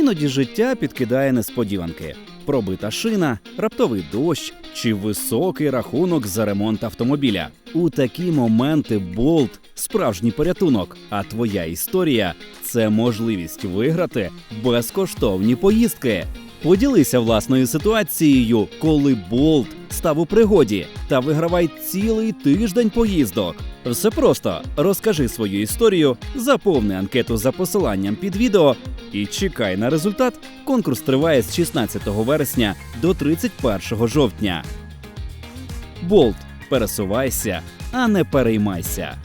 Іноді життя підкидає несподіванки: пробита шина, раптовий дощ чи високий рахунок за ремонт автомобіля. У такі моменти болт справжній порятунок. А твоя історія це можливість виграти безкоштовні поїздки. Поділися власною ситуацією, коли болт став у пригоді, та вигравай цілий тиждень поїздок. Все просто розкажи свою історію, заповни анкету за посиланням під відео і чекай на результат. Конкурс триває з 16 вересня до 31 жовтня. Болт пересувайся, а не переймайся.